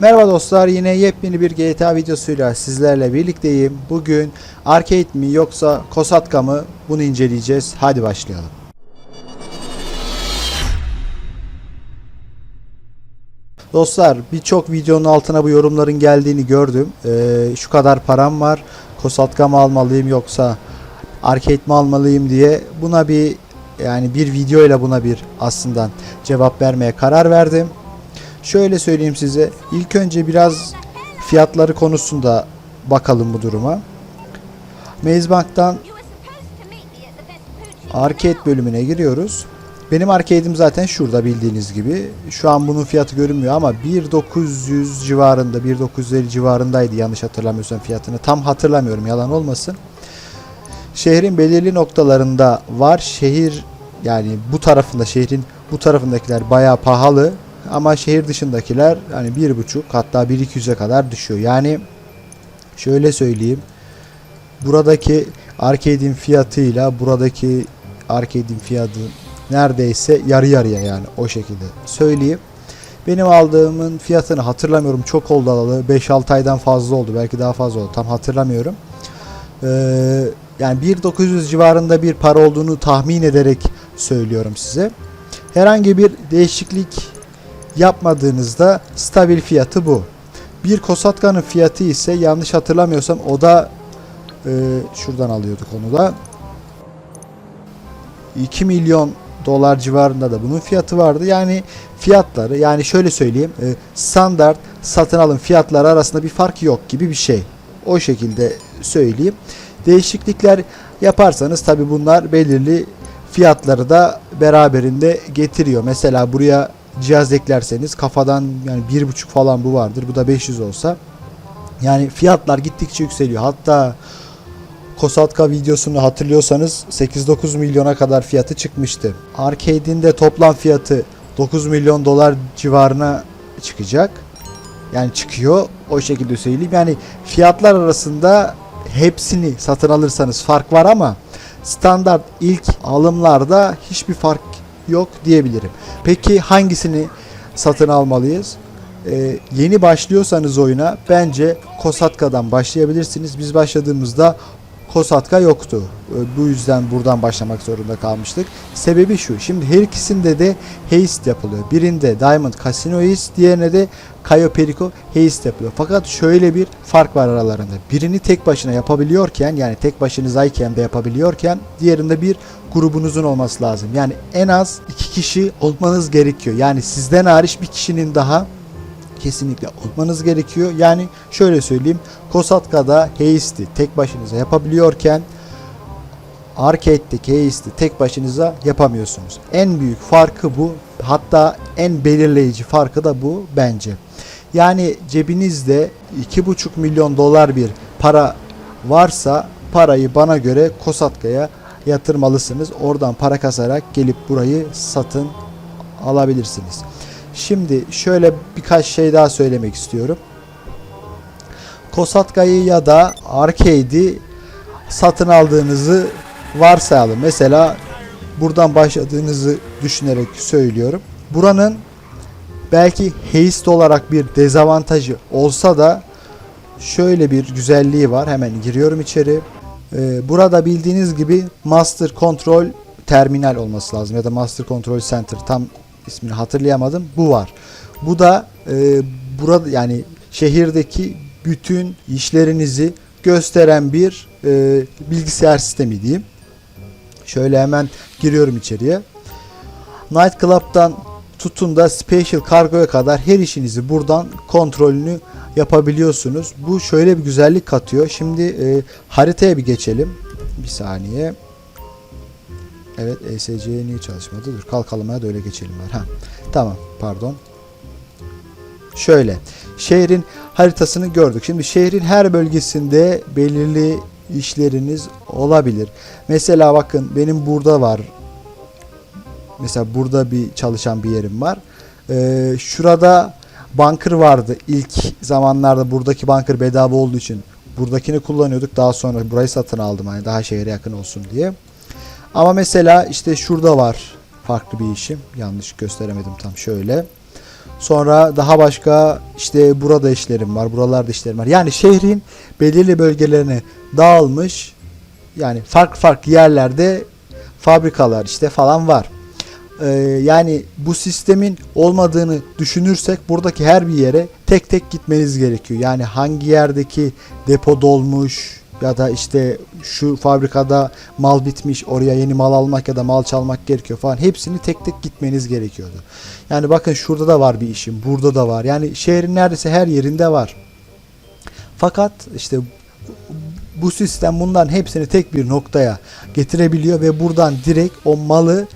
Merhaba dostlar yine yepyeni bir GTA videosuyla sizlerle birlikteyim. Bugün arcade mi yoksa Kosatka mı bunu inceleyeceğiz. Hadi başlayalım. Dostlar birçok videonun altına bu yorumların geldiğini gördüm. Ee, şu kadar param var. Kosatka mı almalıyım yoksa arcade mi almalıyım diye buna bir yani bir videoyla buna bir aslında cevap vermeye karar verdim. Şöyle söyleyeyim size. İlk önce biraz fiyatları konusunda bakalım bu duruma. Mazebank'tan arcade bölümüne giriyoruz. Benim arcade'im zaten şurada bildiğiniz gibi. Şu an bunun fiyatı görünmüyor ama 1900 civarında, 1950 civarındaydı yanlış hatırlamıyorsam fiyatını. Tam hatırlamıyorum yalan olmasın. Şehrin belirli noktalarında var. Şehir yani bu tarafında şehrin bu tarafındakiler bayağı pahalı ama şehir dışındakiler hani bir buçuk hatta 1-200'e kadar düşüyor. Yani şöyle söyleyeyim. Buradaki arcade'in fiyatıyla buradaki arcade'in fiyatı neredeyse yarı yarıya yani o şekilde söyleyeyim. Benim aldığımın fiyatını hatırlamıyorum. Çok oldu alalı. 5-6 aydan fazla oldu. Belki daha fazla oldu. Tam hatırlamıyorum. Ee, yani 1900 civarında bir para olduğunu tahmin ederek söylüyorum size. Herhangi bir değişiklik yapmadığınızda stabil fiyatı bu. Bir Kosatka'nın fiyatı ise yanlış hatırlamıyorsam o da e, şuradan alıyorduk onu da 2 milyon dolar civarında da bunun fiyatı vardı. Yani fiyatları yani şöyle söyleyeyim e, standart satın alım fiyatları arasında bir fark yok gibi bir şey. O şekilde söyleyeyim. Değişiklikler yaparsanız tabi bunlar belirli fiyatları da beraberinde getiriyor. Mesela buraya cihaz eklerseniz kafadan yani bir buçuk falan bu vardır. Bu da 500 olsa. Yani fiyatlar gittikçe yükseliyor. Hatta Kosatka videosunu hatırlıyorsanız 8-9 milyona kadar fiyatı çıkmıştı. Arcade'in de toplam fiyatı 9 milyon dolar civarına çıkacak. Yani çıkıyor o şekilde söyleyeyim. Yani fiyatlar arasında hepsini satın alırsanız fark var ama standart ilk alımlarda hiçbir fark yok diyebilirim. Peki hangisini satın almalıyız? Ee, yeni başlıyorsanız oyuna bence Kosatka'dan başlayabilirsiniz. Biz başladığımızda Kosatka yoktu. Ee, Bu yüzden buradan başlamak zorunda kalmıştık. Sebebi şu. Şimdi her ikisinde de heist yapılıyor. Birinde Diamond Casino heist, diğerine de Cayo Perico heist yapılıyor. Fakat şöyle bir fark var aralarında. Birini tek başına yapabiliyorken yani tek başınızayken de yapabiliyorken diğerinde bir grubunuzun olması lazım. Yani en az iki kişi olmanız gerekiyor. Yani sizden hariç bir kişinin daha kesinlikle olmanız gerekiyor. Yani şöyle söyleyeyim. Kosatka'da Heist'i tek başınıza yapabiliyorken Arcade'deki Heist'i tek başınıza yapamıyorsunuz. En büyük farkı bu. Hatta en belirleyici farkı da bu bence. Yani cebinizde 2,5 milyon dolar bir para varsa parayı bana göre Kosatka'ya yatırmalısınız. Oradan para kasarak gelip burayı satın alabilirsiniz. Şimdi şöyle birkaç şey daha söylemek istiyorum. Kosatka'yı ya da Arcade'i satın aldığınızı varsayalım. Mesela buradan başladığınızı düşünerek söylüyorum. Buranın belki heist olarak bir dezavantajı olsa da şöyle bir güzelliği var. Hemen giriyorum içeri. Ee, burada bildiğiniz gibi Master Control Terminal olması lazım ya da Master Control Center tam ismini hatırlayamadım. Bu var. Bu da e, burada yani şehirdeki bütün işlerinizi gösteren bir e, bilgisayar sistemi diyeyim. Şöyle hemen giriyorum içeriye. Night Club'dan tutun da Special Cargo'ya kadar her işinizi buradan kontrolünü yapabiliyorsunuz. Bu şöyle bir güzellik katıyor. Şimdi e, haritaya bir geçelim. Bir saniye. Evet ESC niye çalışmadı? Dur kalkalamaya da öyle geçelim var. Ha. Tamam pardon. Şöyle. Şehrin haritasını gördük. Şimdi şehrin her bölgesinde belirli işleriniz olabilir. Mesela bakın benim burada var. Mesela burada bir çalışan bir yerim var. Ee, şurada bunker vardı. İlk zamanlarda buradaki bunker bedava olduğu için buradakini kullanıyorduk. Daha sonra burayı satın aldım hani daha şehre yakın olsun diye. Ama mesela işte şurada var farklı bir işim. Yanlış gösteremedim tam şöyle. Sonra daha başka işte burada işlerim var, buralarda işlerim var. Yani şehrin belirli bölgelerine dağılmış yani farklı farklı yerlerde fabrikalar işte falan var. Ee, yani bu sistemin olmadığını düşünürsek buradaki her bir yere tek tek gitmeniz gerekiyor. Yani hangi yerdeki depo dolmuş ya da işte şu fabrikada mal bitmiş oraya yeni mal almak ya da mal çalmak gerekiyor falan hepsini tek tek gitmeniz gerekiyordu. Yani bakın şurada da var bir işim burada da var yani şehrin neredeyse her yerinde var. Fakat işte bu sistem bunların hepsini tek bir noktaya getirebiliyor ve buradan direkt o malı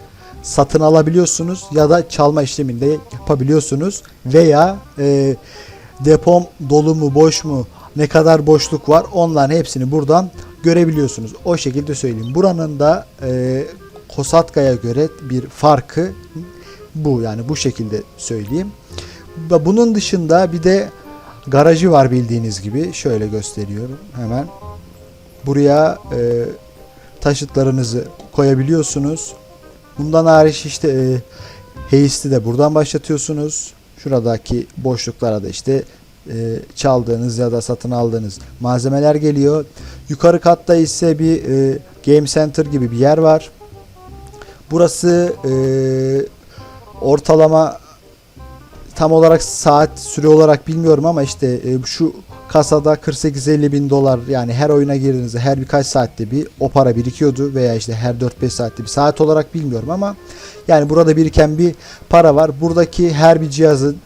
satın alabiliyorsunuz ya da çalma işleminde yapabiliyorsunuz veya e, depom dolu mu boş mu ne kadar boşluk var onların hepsini buradan görebiliyorsunuz. O şekilde söyleyeyim. Buranın da e, Kosatka'ya göre bir farkı bu yani bu şekilde söyleyeyim. Bunun dışında bir de garajı var bildiğiniz gibi. Şöyle gösteriyorum hemen. Buraya e, taşıtlarınızı koyabiliyorsunuz. Bundan hariç işte e, Heist'i de buradan başlatıyorsunuz. Şuradaki boşluklara da işte e, çaldığınız ya da satın aldığınız malzemeler geliyor. Yukarı katta ise bir e, Game Center gibi bir yer var. Burası e, ortalama tam olarak saat süre olarak bilmiyorum ama işte e, şu kasada 48-50 bin dolar yani her oyuna girdiğinizde her birkaç saatte bir o para birikiyordu veya işte her 4-5 saatte bir saat olarak bilmiyorum ama yani burada biriken bir para var. Buradaki her bir cihazın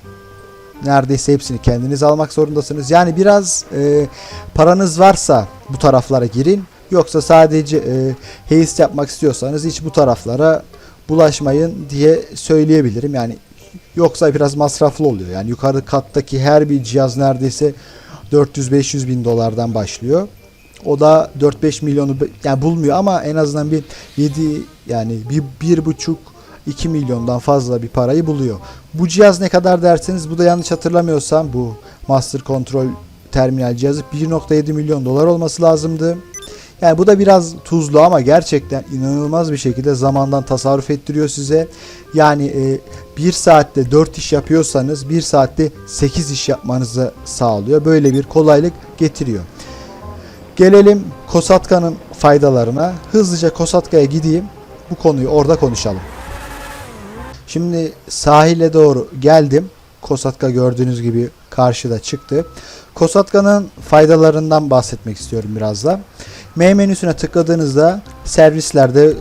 neredeyse hepsini kendiniz almak zorundasınız. Yani biraz e, paranız varsa bu taraflara girin. Yoksa sadece e, heist yapmak istiyorsanız hiç bu taraflara bulaşmayın diye söyleyebilirim. Yani yoksa biraz masraflı oluyor. Yani yukarı kattaki her bir cihaz neredeyse 400-500 bin dolardan başlıyor. O da 4-5 milyonu yani bulmuyor ama en azından bir 7 yani bir, bir buçuk 2 milyondan fazla bir parayı buluyor. Bu cihaz ne kadar derseniz bu da yanlış hatırlamıyorsam bu Master Control terminal cihazı 1.7 milyon dolar olması lazımdı. Yani bu da biraz tuzlu ama gerçekten inanılmaz bir şekilde zamandan tasarruf ettiriyor size. Yani e, bir saatte 4 iş yapıyorsanız bir saatte 8 iş yapmanızı sağlıyor. Böyle bir kolaylık getiriyor. Gelelim Kosatka'nın faydalarına. Hızlıca Kosatka'ya gideyim. Bu konuyu orada konuşalım. Şimdi sahile doğru geldim. Kosatka gördüğünüz gibi karşıda çıktı. Kosatka'nın faydalarından bahsetmek istiyorum biraz da. M menüsüne tıkladığınızda servislerde e,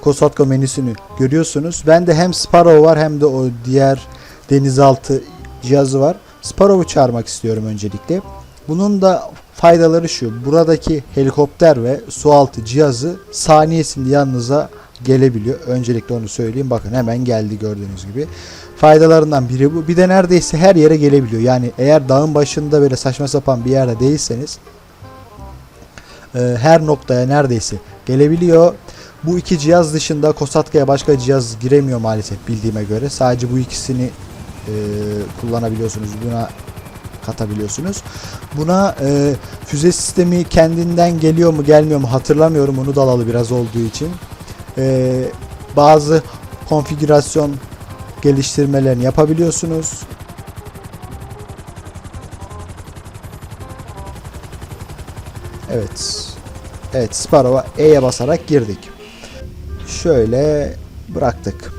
Kosatka menüsünü görüyorsunuz. Bende hem Sparrow var hem de o diğer denizaltı cihazı var. Sparrow'u çağırmak istiyorum öncelikle. Bunun da faydaları şu. Buradaki helikopter ve sualtı cihazı saniyesinde yanınıza gelebiliyor. Öncelikle onu söyleyeyim. Bakın hemen geldi gördüğünüz gibi. Faydalarından biri bu. Bir de neredeyse her yere gelebiliyor. Yani eğer dağın başında böyle saçma sapan bir yerde değilseniz e, her noktaya neredeyse gelebiliyor. Bu iki cihaz dışında Kosatka'ya başka cihaz giremiyor maalesef bildiğime göre. Sadece bu ikisini e, kullanabiliyorsunuz. Buna katabiliyorsunuz. Buna e, füze sistemi kendinden geliyor mu gelmiyor mu hatırlamıyorum. Onu dalalı biraz olduğu için. E, bazı konfigürasyon geliştirmelerini yapabiliyorsunuz. Evet. Evet Sparrow'a E'ye basarak girdik. Şöyle bıraktık.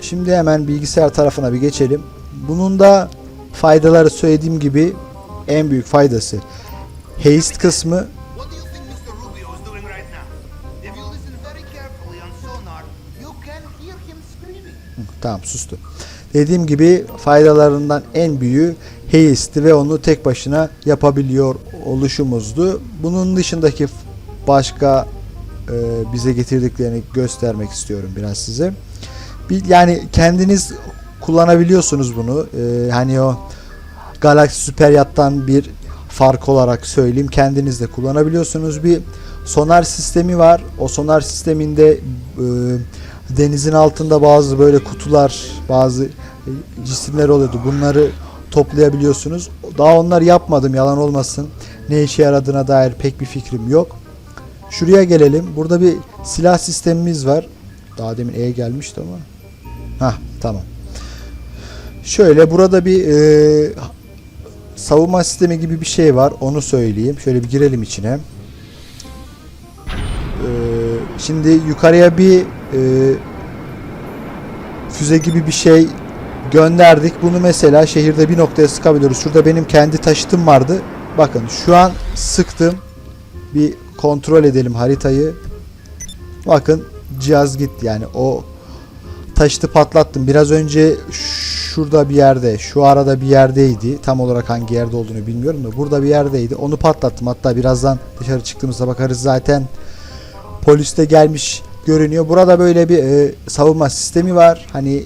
Şimdi hemen bilgisayar tarafına bir geçelim. Bunun da faydaları söylediğim gibi en büyük faydası haste kısmı Tamam sustu. Dediğim gibi faydalarından en büyüğü Haste'i ve onu tek başına yapabiliyor oluşumuzdu. Bunun dışındaki başka e, bize getirdiklerini göstermek istiyorum biraz size. Bir, yani kendiniz kullanabiliyorsunuz bunu. E, hani o Galaxy Super Yacht'tan bir fark olarak söyleyeyim. Kendiniz de kullanabiliyorsunuz. Bir sonar sistemi var. O sonar sisteminde e, denizin altında bazı böyle kutular, bazı cisimler oluyordu. Bunları toplayabiliyorsunuz. Daha onlar yapmadım yalan olmasın. Ne işe yaradığına dair pek bir fikrim yok. Şuraya gelelim. Burada bir silah sistemimiz var. Daha demin E'ye gelmişti ama. Hah Tamam. Şöyle burada bir e, savunma sistemi gibi bir şey var. Onu söyleyeyim. Şöyle bir girelim içine. E, şimdi yukarıya bir e, füze gibi bir şey gönderdik. Bunu mesela şehirde bir noktaya sıkabiliyoruz. Şurada benim kendi taşıtım vardı. Bakın şu an sıktım. Bir kontrol edelim haritayı. Bakın cihaz gitti yani o taşıtı patlattım. Biraz önce şurada bir yerde, şu arada bir yerdeydi. Tam olarak hangi yerde olduğunu bilmiyorum da burada bir yerdeydi. Onu patlattım. Hatta birazdan dışarı çıktığımızda bakarız zaten polis de gelmiş görünüyor. Burada böyle bir e, savunma sistemi var. Hani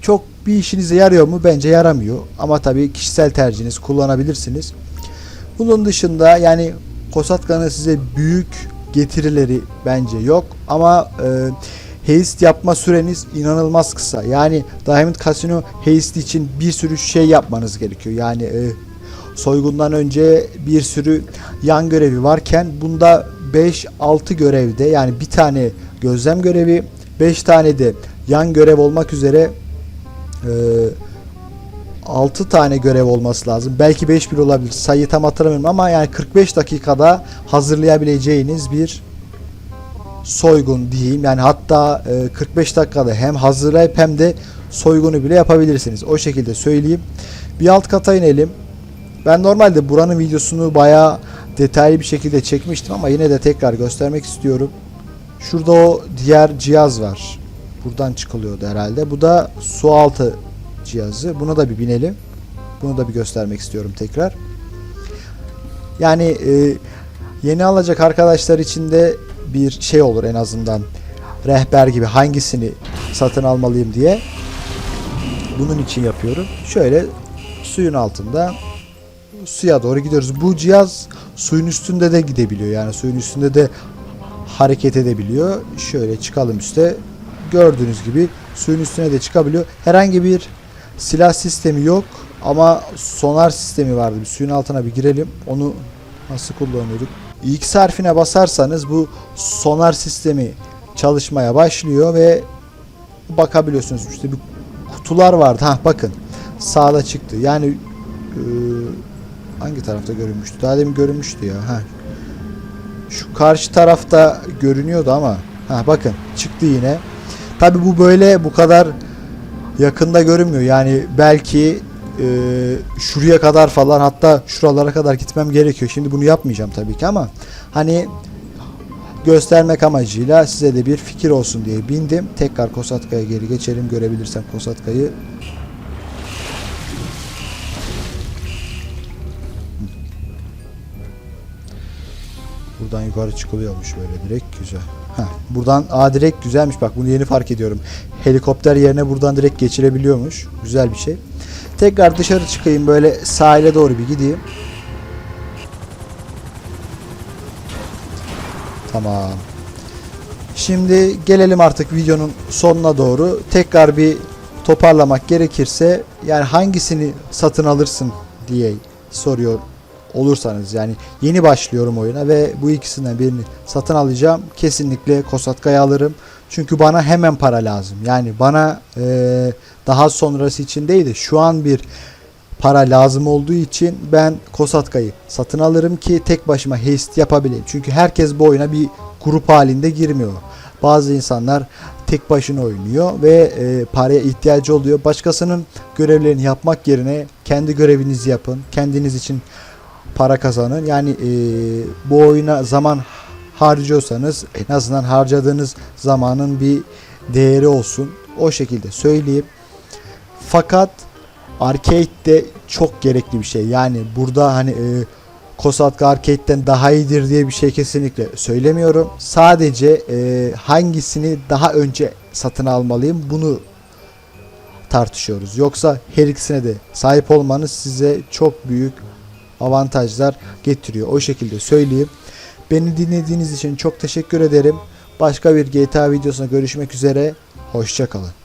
çok bir işinize yarıyor mu? Bence yaramıyor. Ama tabii kişisel tercihiniz kullanabilirsiniz. Bunun dışında yani Kosatkan'ın size büyük getirileri bence yok. Ama e, heist yapma süreniz inanılmaz kısa. Yani Diamond Casino heist için bir sürü şey yapmanız gerekiyor. Yani e, soygundan önce bir sürü yan görevi varken bunda 5-6 görevde yani bir tane gözlem görevi 5 tane de yan görev olmak üzere e, 6 tane görev olması lazım. Belki 5 bir olabilir. Sayıyı tam hatırlamıyorum ama yani 45 dakikada hazırlayabileceğiniz bir soygun diyeyim. Yani hatta e, 45 dakikada hem hazırlayıp hem de soygunu bile yapabilirsiniz. O şekilde söyleyeyim. Bir alt kata inelim. Ben normalde buranın videosunu bayağı detaylı bir şekilde çekmiştim ama yine de tekrar göstermek istiyorum. Şurada o diğer cihaz var. Buradan çıkılıyordu herhalde. Bu da su altı cihazı. Buna da bir binelim. Bunu da bir göstermek istiyorum tekrar. Yani e, yeni alacak arkadaşlar için de bir şey olur en azından. Rehber gibi hangisini satın almalıyım diye. Bunun için yapıyorum. Şöyle suyun altında suya doğru gidiyoruz. Bu cihaz suyun üstünde de gidebiliyor. Yani suyun üstünde de hareket edebiliyor. Şöyle çıkalım üste. Gördüğünüz gibi suyun üstüne de çıkabiliyor. Herhangi bir silah sistemi yok ama sonar sistemi vardı. Bir suyun altına bir girelim. Onu nasıl kullanıyorduk? X harfine basarsanız bu sonar sistemi çalışmaya başlıyor ve bakabiliyorsunuz. İşte bir kutular vardı. Ha bakın sağda çıktı. Yani e, hangi tarafta görünmüştü? Daha demin görünmüştü ya. Ha. Şu karşı tarafta görünüyordu ama ha bakın çıktı yine. Tabi bu böyle bu kadar yakında görünmüyor. Yani belki e, şuraya kadar falan hatta şuralara kadar gitmem gerekiyor. Şimdi bunu yapmayacağım tabii ki ama hani göstermek amacıyla size de bir fikir olsun diye bindim. Tekrar Kosatka'ya geri geçelim. Görebilirsem Kosatka'yı. Buradan yukarı çıkılıyormuş böyle direkt güzel. Heh, buradan aa direkt güzelmiş bak bunu yeni fark ediyorum. Helikopter yerine buradan direkt geçilebiliyormuş. Güzel bir şey. Tekrar dışarı çıkayım böyle sahile doğru bir gideyim. Tamam. Şimdi gelelim artık videonun sonuna doğru. Tekrar bir toparlamak gerekirse yani hangisini satın alırsın diye soruyor olursanız yani yeni başlıyorum oyuna ve bu ikisinden birini satın alacağım. Kesinlikle Kosatka'yı alırım. Çünkü bana hemen para lazım. Yani bana eee, daha sonrası için değil de şu an bir para lazım olduğu için ben Kosatka'yı satın alırım ki tek başıma heist yapabileyim. Çünkü herkes bu oyuna bir grup halinde girmiyor. Bazı insanlar tek başına oynuyor ve e, paraya ihtiyacı oluyor. Başkasının görevlerini yapmak yerine kendi görevinizi yapın. Kendiniz için para kazanın. Yani e, bu oyuna zaman harcıyorsanız en azından harcadığınız zamanın bir değeri olsun. O şekilde söyleyeyim. Fakat arcade de çok gerekli bir şey. Yani burada hani e, Kosatka Arcade'den daha iyidir diye bir şey kesinlikle söylemiyorum. Sadece e, hangisini daha önce satın almalıyım bunu tartışıyoruz. Yoksa her ikisine de sahip olmanız size çok büyük avantajlar getiriyor. O şekilde söyleyeyim. Beni dinlediğiniz için çok teşekkür ederim. Başka bir GTA videosuna görüşmek üzere. Hoşçakalın.